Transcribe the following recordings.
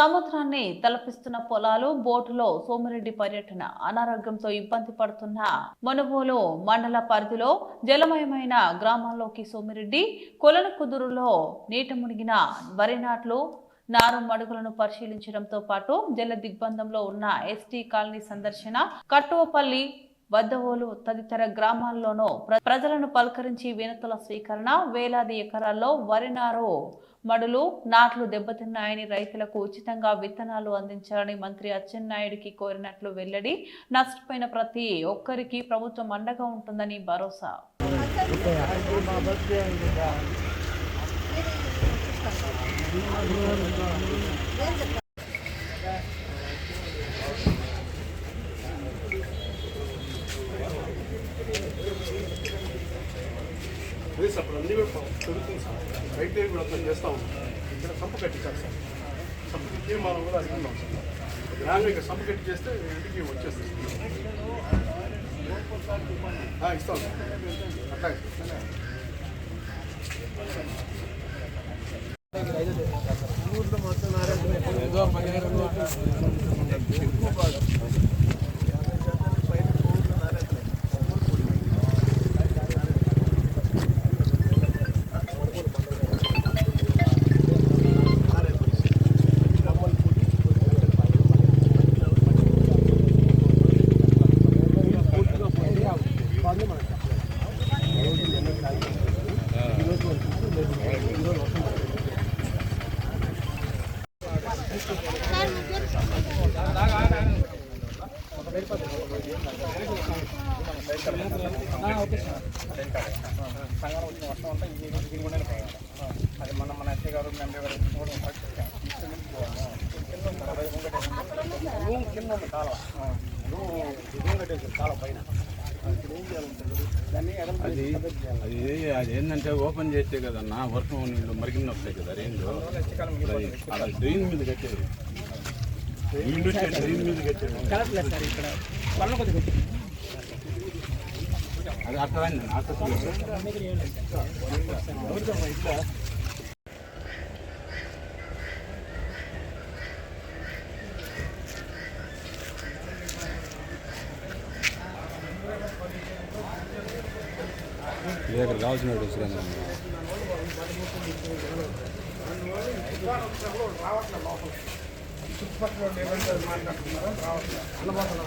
సముద్రాన్ని తలపిస్తున్న పొలాలు బోటులో సోమిరెడ్డి పర్యటన అనారోగ్యంతో ఇబ్బంది పడుతున్న మనుబోలు మండల పరిధిలో జలమయమైన గ్రామాల్లోకి సోమిరెడ్డి కొలనకుదురులో నీట మునిగిన వరి నాట్లు నారు మడుగులను పరిశీలించడంతో పాటు జల దిగ్బంధంలో ఉన్న ఎస్టీ కాలనీ సందర్శన కట్టువపల్లి వద్దవోలు తదితర గ్రామాల్లోనూ ప్ర- ప్రజలను పలకరించి వినతుల స్వీకరణ వేలాది ఎకరాల్లో వరి నారు మడులు నాట్లు దెబ్బతిన్నాయని రైతులకు ఉచితంగా విత్తనాలు అందించాలని మంత్రి అచ్చెన్నాయుడికి కోరినట్లు వెల్లడి నష్టపోయిన ప్రతి ఒక్కరికి ప్రభుత్వం అండగా ఉంటుందని భరోసా. అదే సార్ అప్పుడు అన్ని కూడా జరుగుతుంది సార్. రైట్ కూడా అర్థం చేస్తూ ఉంటాం ఇక్కడ సంప కట్టించాలి సార్. సంప కట్టి మనం కూడా అడుగుతున్నాం సార్. గ్రామం ఇక్కడ సంప కట్టి చేస్తే ఇంటికి వచ్చేస్తుంది. ఆ, ఇస్తాం సార్. అట్లా సంగారం వచ్చిన వర్షం అంతా ఈ నీరు దీని కూడా పోయాలి అది మన మన ఎస్ఐ గారు మెంబర్ గారు కూడా కింద ఉంది కదా, ఇంకొకటి రూమ్ కింద ఉంది కాలువ రూమ్ కట్టేసారు కట్టేసి కాలువ పైన అది అది అది ఏంటంటే ఓపెన్ చేస్తే కదన్నా వర్షం నీళ్ళు మరిగిన వస్తాయి కదా రేంజ్. అలా డ్రైన్ మీద కట్టేది. నీళ్ళు వచ్చే డ్రైన్ మీద కట్టేది. అది అర్థమైంది? అర్థం. అట్లా ఇక్కడ కావాల్సిన చుట్టుపక్కల వాళ్ళు ఏమంటే అది మాట్లాడుతున్నారో రావట్లేదు అన్నమాటలు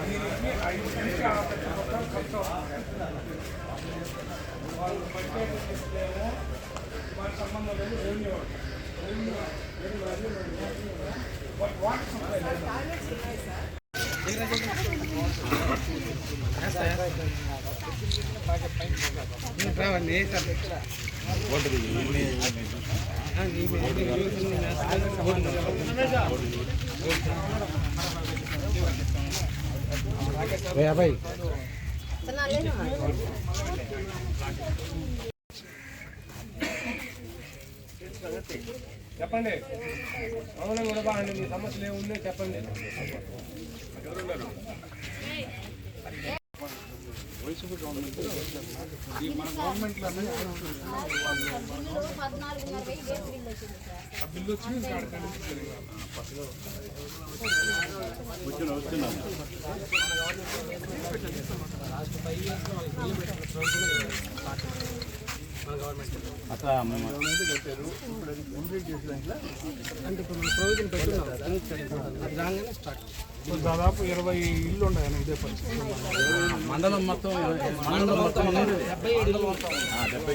ఐదు నుంచి ఆ యాభై చెప్పండి. అవునా కూడా బాగా మీ సమస్యలు ఏమున్నాయి చెప్పండి. లేదు గవర్నమెంట్ వాళ్ళు. రెవెన్యూ రెవెన్యూ వాళ్ళు రెవెన్యూ వాళ్ళు. బట్ వాటర్ సప్లై లేదు చెప్పండి అవును కూడా దాదాపు ఇరవై ఇల్లు ఉన్నాయి ఇదే పరిస్థితి. మండలం మొత్తం మండలం మొత్తం డెబ్బై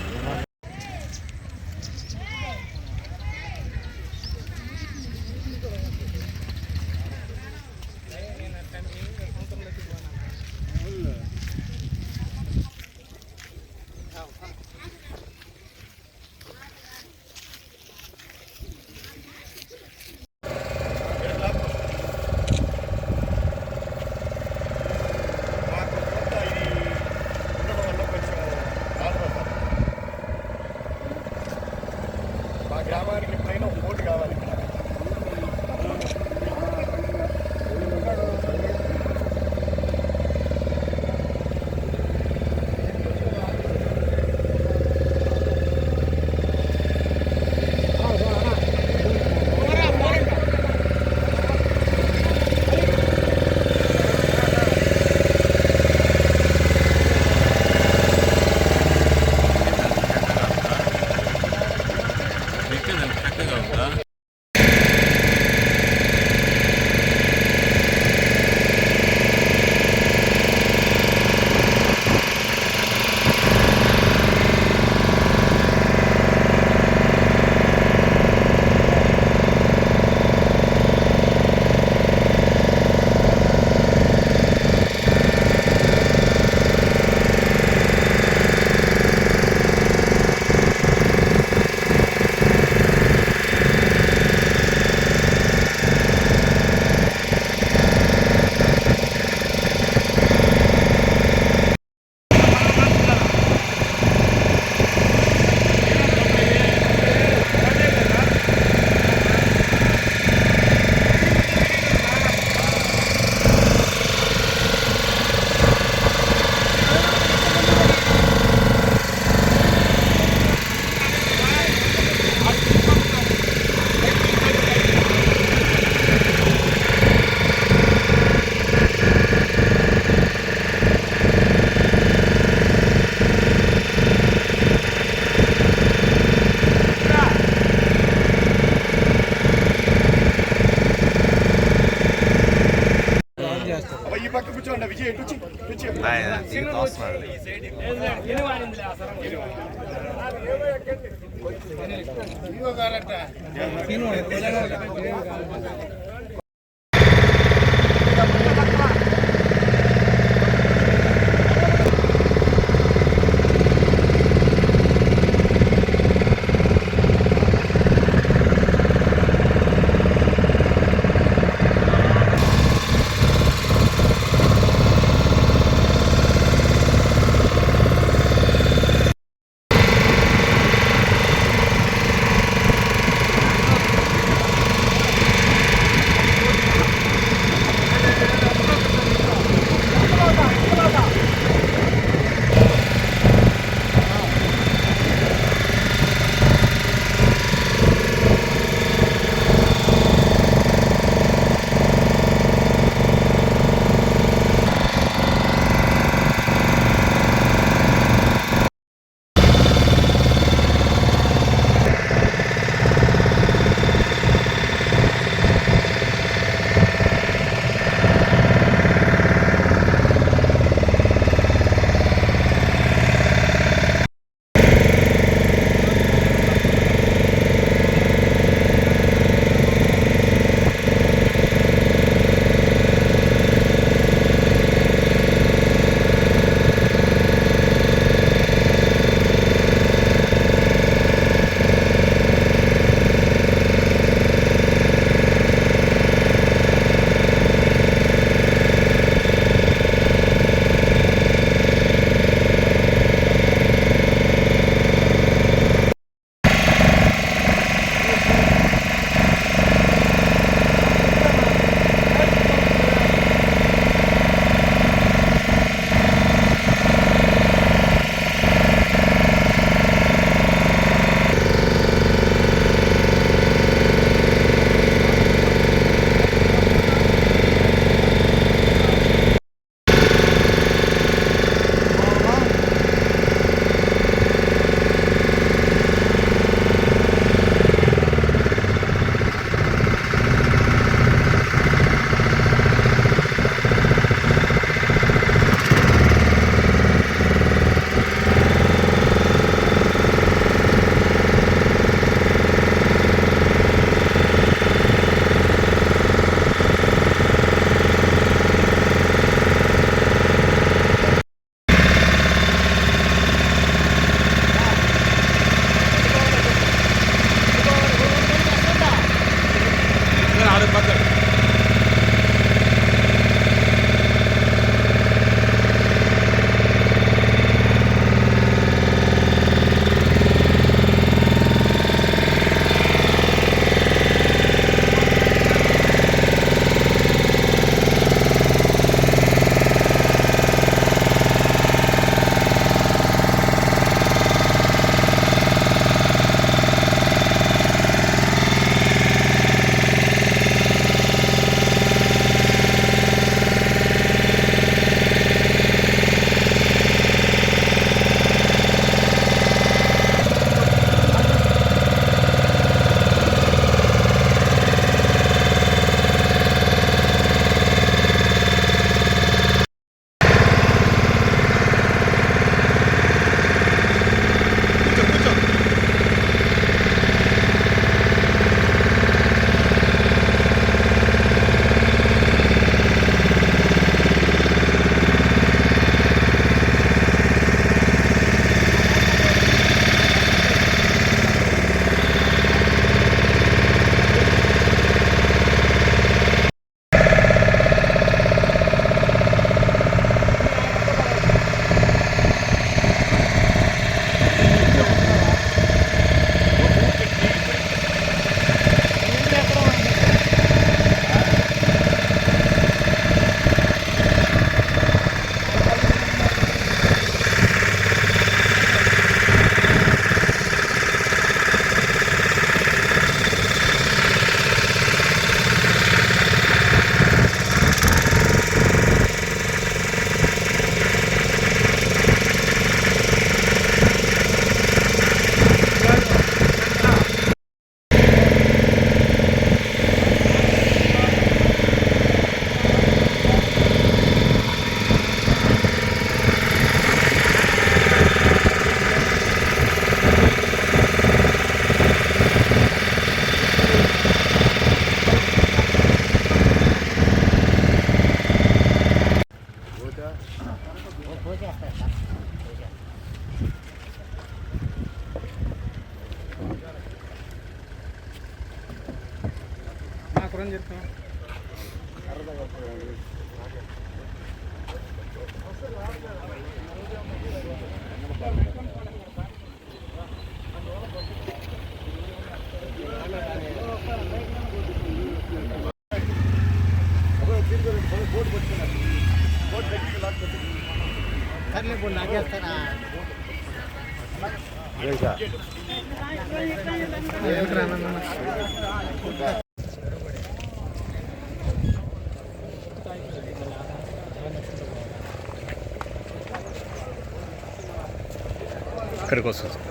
గ్రామానికి ఎప్పుడైనా ఒక ఓటు కావాలి. ఇక్కడ ఇక్కడికి వస్తుంది.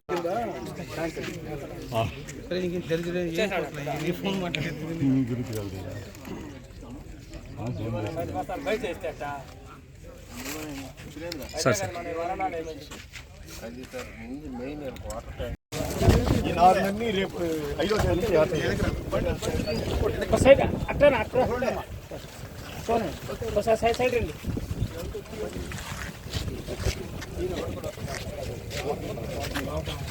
సార్ సార్ ఈ నాలుగు రేపు ఐదో తేదీ సైడ్ అట్లా అట్లా ఒకసారి సైడ్ సైడ్ రండి అందరూ తినకుండా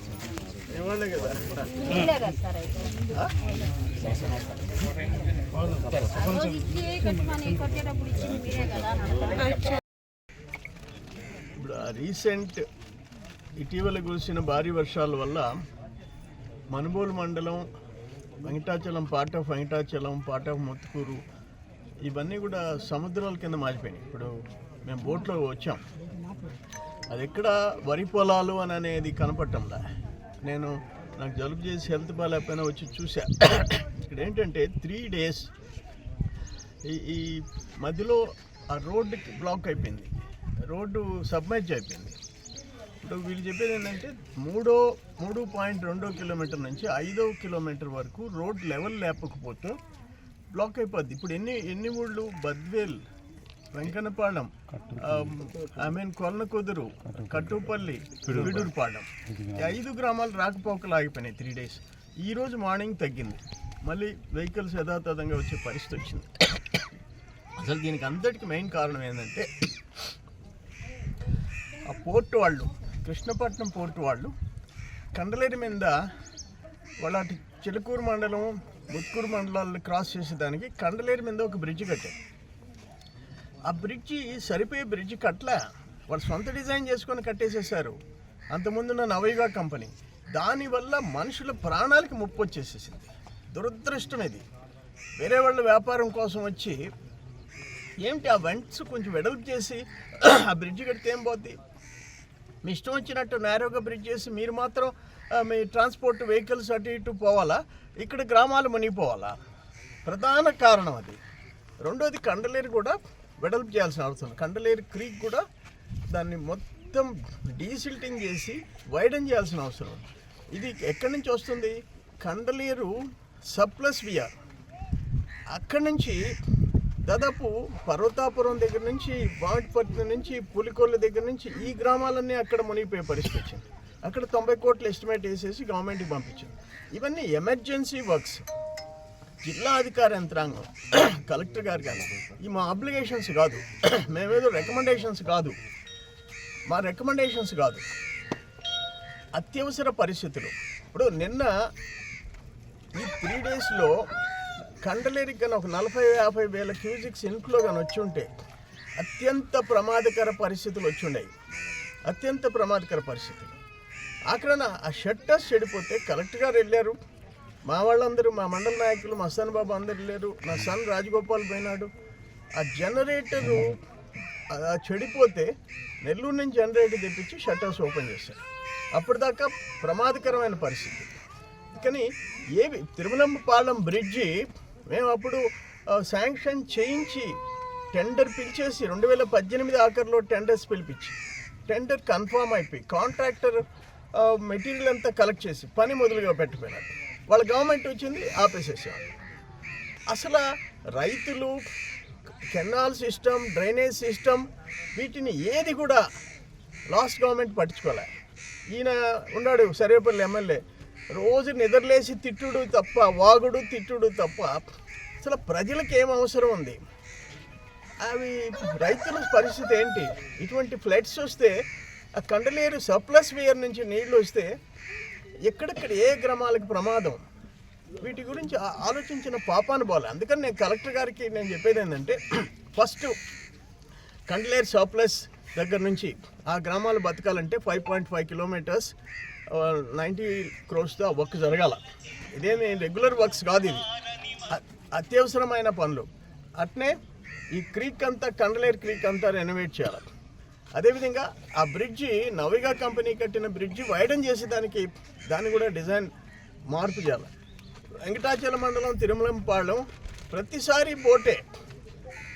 ఇప్పుడు రీసెంట్ ఇటీవల కురిసిన భారీ వర్షాల వల్ల మనుబోలు మండలం Venkatachalam part of Venkatachalam part of Muthukuru ఇవన్నీ కూడా సముద్రాల కింద మారిపోయినాయి. ఇప్పుడు మేము బోట్లో వచ్చాం. అది ఎక్కడ వరి పొలాలు అని అనేది కనపడటంలా. నేను నాకు జలుబు చేసి హెల్త్ బాగాలేకపోయినా వచ్చి చూసా. ఇక్కడ ఏంటంటే త్రీ డేస్ ఈ ఈ మధ్యలో ఆ రోడ్డుకి బ్లాక్ అయిపోయింది. రోడ్డు సబ్మర్జ్ అయిపోయింది. ఇప్పుడు వీళ్ళు చెప్పేది ఏంటంటే మూడో మూడు పాయింట్ రెండో కిలోమీటర్ నుంచి ఐదో కిలోమీటర్ వరకు రోడ్ లెవెల్ లేపకపోతే బ్లాక్ అయిపోద్ది. ఇప్పుడు ఎన్ని ఎన్ని ఊళ్ళు? Badvel Venkannapalem I mean Kolanakuduru Kattupalli విడూరుపాలెం ఈ ఐదు గ్రామాలు రాకపోకలు ఆగిపోయినాయి త్రీ డేస్ ఈ రోజు మార్నింగ్ తగ్గింది. మళ్ళీ వెహికల్స్ యథాతథంగా వచ్చే పరిస్థితి వచ్చింది. అసలు దీనికి అంతటికి మెయిన్ కారణం ఏంటంటే ఆ పోర్టు వాళ్ళు కృష్ణపట్నం పోర్టు వాళ్ళు కండలేరు మీద వాళ్ళ చిలుకూరు మండలం ముత్కూరు మండలాలను క్రాస్ చేసేదానికి కండలేరు మీద ఒక బ్రిడ్జ్ కట్టారు. ఆ బ్రిడ్జి సరిపోయే బ్రిడ్జి కట్టలే. వాళ్ళు సొంత డిజైన్ చేసుకొని కట్టేసేసారు అంతకుముందున్న నవయుగా కంపెనీ. దానివల్ల మనుషుల ప్రాణాలకి ముప్పు వచ్చేసేసింది. దురదృష్టం ఇది. వేరే వాళ్ళ వ్యాపారం కోసం వచ్చి ఏమిటి ఆ వెంట్స్ కొంచెం వెడల్పు చేసి ఆ బ్రిడ్జ్ కడితే ఏం పోద్ది? మీ ఇష్టం వచ్చినట్టు నేరోగా బ్రిడ్జ్ చేసి మీరు మాత్రం మీ ట్రాన్స్పోర్ట్ వెహికల్స్ అటు ఇటు పోవాలా? ఇక్కడ గ్రామాలు మునిగిపోవాలా? ప్రధాన కారణం అది. రెండోది కండలేరు కూడా వెడల్పు చేయాల్సిన అవసరం కండలేరు క్రీక్ కూడా దాన్ని మొత్తం డీసిల్టింగ్ చేసి వైడన్ చేయాల్సిన అవసరం ఇది ఎక్కడి నుంచి వస్తుంది? కండలేరు సప్లస్ విఆర్ అక్కడి నుంచి దాదాపు పర్వతాపురం దగ్గర నుంచి బావిటిపట్నం నుంచి పులికొల్ల దగ్గర నుంచి ఈ గ్రామాలన్నీ అక్కడ మునిగిపోయే పరిస్థితి వచ్చింది. అక్కడ తొంభై కోట్లు ఎస్టిమేట్ వేసేసి గవర్నమెంట్కి పంపించింది. ఇవన్నీ ఎమర్జెన్సీ వర్క్స్. జిల్లా అధికార యంత్రాంగం. కలెక్టర్ గారు కానీ ఈ మా అప్లికేషన్స్ కాదు. మేమేదో రికమెండేషన్స్ కాదు. మా రికమెండేషన్స్ కాదు. అత్యవసర పరిస్థితులు. ఇప్పుడు నిన్న ఈ త్రీ డేస్లో కండలేరికి కానీ ఒక నలభై యాభై వేల క్యూజిక్స్ ఇన్ఫ్లో కానీ వచ్చి ఉంటే అత్యంత ప్రమాదకర పరిస్థితులు వచ్చి ఉన్నాయి. అత్యంత ప్రమాదకర పరిస్థితులు. అక్కడ ఆ షట్టర్స్ చెడిపోతే కలెక్టర్ గారు వెళ్ళారు. మా వాళ్ళందరూ మా మండల నాయకులు మా సన్ బాబు అందరు లేరు. నా సన్ రాజగోపాల్ పోయినాడు. ఆ జనరేటరు చెడిపోతే నెల్లూరు నుంచి జనరేటర్ తెప్పించి షట్టర్స్ ఓపెన్ చేశారు. అప్పటిదాకా ప్రమాదకరమైన పరిస్థితి. కానీ ఏవి తిరుమలంపాలెం బ్రిడ్జి మేము అప్పుడు శాంక్షన్ చేయించి టెండర్ పిలిచేసి రెండు వేల పద్దెనిమిది ఆఖరిలో టెండర్స్ పిలిపించి టెండర్ కన్ఫామ్ అయిపోయి కాంట్రాక్టర్ మెటీరియల్ అంతా కలెక్ట్ చేసి పని మొదలుగా పెట్టిపోయినాడు వాళ్ళ గవర్నమెంట్ వచ్చింది ఆపేసేసారు అసలు రైతులు కెనాల్ సిస్టమ్ డ్రైనేజ్ సిస్టమ్ వీటిని ఏది కూడా లాస్ట్ గవర్నమెంట్ పట్టించుకోలే. ఈయన ఉన్నాడు సర్వేపల్లి ఎమ్మెల్యే. రోజు నిద్రలేసి తిట్టుడు తప్ప వాగుడు తిట్టుడు తప్ప అసలు ప్రజలకు ఏం అవసరం ఉంది? అవి రైతుల పరిస్థితి ఏంటి? ఇటువంటి ఫ్లడ్స్ వస్తే ఆ కండలేరు సప్లస్ వేయర్ నుంచి నీళ్ళు వస్తే ఎక్కడెక్కడ ఏ గ్రామాలకు ప్రమాదం? వీటి గురించి ఆ- ఆలోచించిన పాపాను అందుకని నేను కలెక్టర్ గారికి నేను చెప్పేది ఏంటంటే ఫస్ట్ కండ్లేర్ సర్ప్లస్ దగ్గర నుంచి ఆ గ్రామాలు బతకాలంటే five point five kilometres ninety క్రోస్తో work జరగాల. ఇదేమి రెగ్యులర్ వర్క్స్ కాదు ఇది అత్యవసరమైన పనులు. అట్నే ఈ క్రీక్ అంతా కండలేరు క్రీక్ అంతా రెనోవేట్ చేయాలి. అదేవిధంగా ఆ బ్రిడ్జి నవిగా కంపెనీ కట్టిన బ్రిడ్జి వైడన్ చేసేదానికి దాన్ని కూడా డిజైన్ మార్పు చేయాలి. వెంకటాచల మండలం తిరుమలంపాలెం ప్రతిసారి బోటే.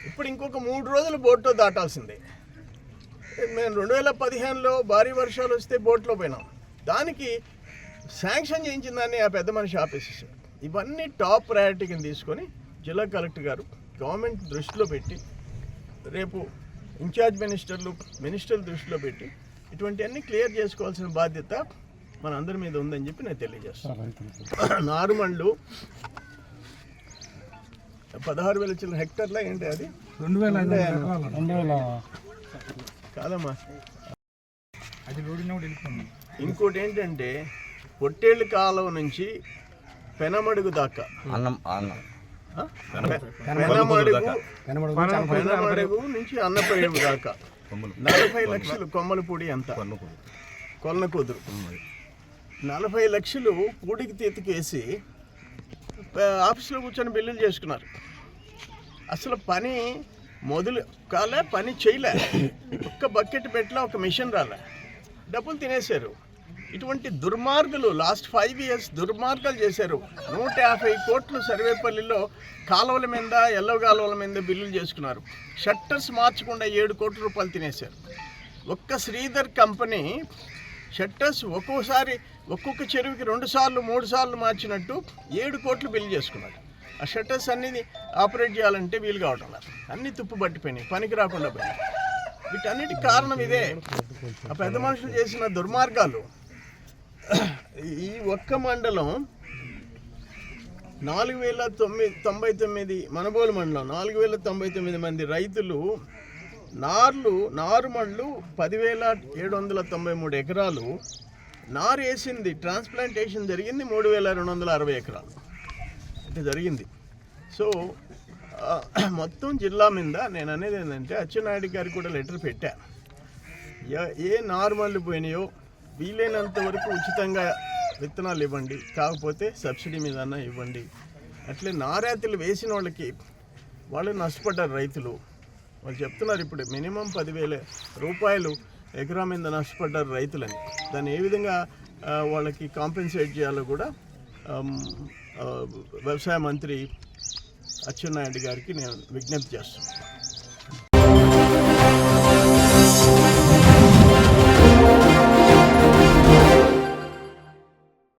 ఇప్పుడు ఇంకొక మూడు రోజులు బోట్లో దాటాల్సిందే. మేము రెండు వేల పదిహేనులో భారీ వర్షాలు వస్తే బోట్లో పోయినాం. దానికి శాంక్షన్ చేయించిన దాన్ని ఆ పెద్ద మనిషి ఆపేసేసాడు. ఇవన్నీ టాప్ ప్రయారిటీ కింద తీసుకొని జిల్లా కలెక్టర్ గారు గవర్నమెంట్ దృష్టిలో పెట్టి రేపు ఇన్ఛార్జ్ మినిస్టర్లు మినిస్టర్ల దృష్టిలో పెట్టి ఇటువంటివన్నీ క్లియర్ చేసుకోవాల్సిన బాధ్యత మన అందరి మీద ఉందని చెప్పి నేను తెలియజేస్తాను. నారుమళ్ళు పదహారు వేల చిల్లర హెక్టర్లా ఏంటి అది? రెండు వేల కాదమ్మా. అది ఇంకోటి ఏంటంటే పొట్టేళ్ళు కాలువ నుంచి పెనమడుగు దాకా అన్నం అన్నం? పెనమడుగు నుంచి అన్నపేడు దాకా. నలభై లక్షలు కొమ్మల పొడి అంత. కొలన కుదురు నలభై లక్షలు పూడికి తీతికేసి ఆఫీస్లో కూర్చొని బిల్లులు చేసుకున్నారు. అసలు పని మొదలు కాలే పని చేయలే. ఒక్క బకెట్ పెట్టలే ఒక మిషన్ రాలే. డబ్బులు తినేశారు. ఇటువంటి దుర్మార్గులు లాస్ట్ ఫైవ్ ఇయర్స్ దుర్మార్గాలు చేశారు. నూట యాభై కోట్లు సర్వేపల్లిలో కాలువల మీద ఎల్లో కాలువల మీద బిల్లులు చేసుకున్నారు. షట్టర్స్ మార్చకుండా ఏడు కోట్ల రూపాయలు తినేశారు. ఒక్క శ్రీధర్ కంపెనీ షట్టర్స్ ఒక్కోసారి ఒక్కొక్క చెరువుకి రెండు సార్లు మూడు సార్లు మార్చినట్టు ఏడు కోట్లు బిల్లు చేసుకున్నారు. ఆ షట్టర్స్ అన్ని ఆపరేట్ చేయాలంటే వీలు కావటం లేదు. అన్ని తుప్పు పట్టిపోయినాయి పనికి రాకుండా పోయినాయి. వీటన్నిటికి కారణం ఇదే. ఆ పెద్ద మనుషులు చేసిన దుర్మార్గాలు ఈ ఒక్క మండలం నాలుగు వేల తొమ్మిది తొంభై తొమ్మిది మనబోలు మండలం నాలుగు వేల తొంభై తొమ్మిది మంది రైతులు నార్లు నారుమళ్ళు పదివేల ఏడు వందల తొంభై మూడు ఎకరాలు నారు వేసింది ట్రాన్స్ప్లాంటేషన్ జరిగింది మూడు వేల రెండు వందల అరవై ఎకరాలు. అంటే జరిగింది. సో మొత్తం జిల్లా మీద నేను అనేది ఏంటంటే అచ్చెన్నాయుడు గారికి కూడా లెటర్ పెట్టా. ఏ నార్మల్ పోయినాయో వీలైనంత వరకు ఉచితంగా విత్తనాలు ఇవ్వండి. కాకపోతే సబ్సిడీ మీద ఇవ్వండి. అట్లే నారాతులు వేసిన వాళ్ళకి వాళ్ళు నష్టపడ్డారు రైతులు. వాళ్ళు చెప్తున్నారు ఇప్పుడు మినిమం పదివేల రూపాయలు ఎకరా మీద నష్టపడ్డారు రైతులని. దాన్ని ఏ విధంగా వాళ్ళకి కాంపెన్సేట్ చేయాలో కూడా వ్యవసాయ మంత్రి అచ్చెన్నాయుడు గారికి నేను విజ్ఞప్తి చేస్తున్నాను.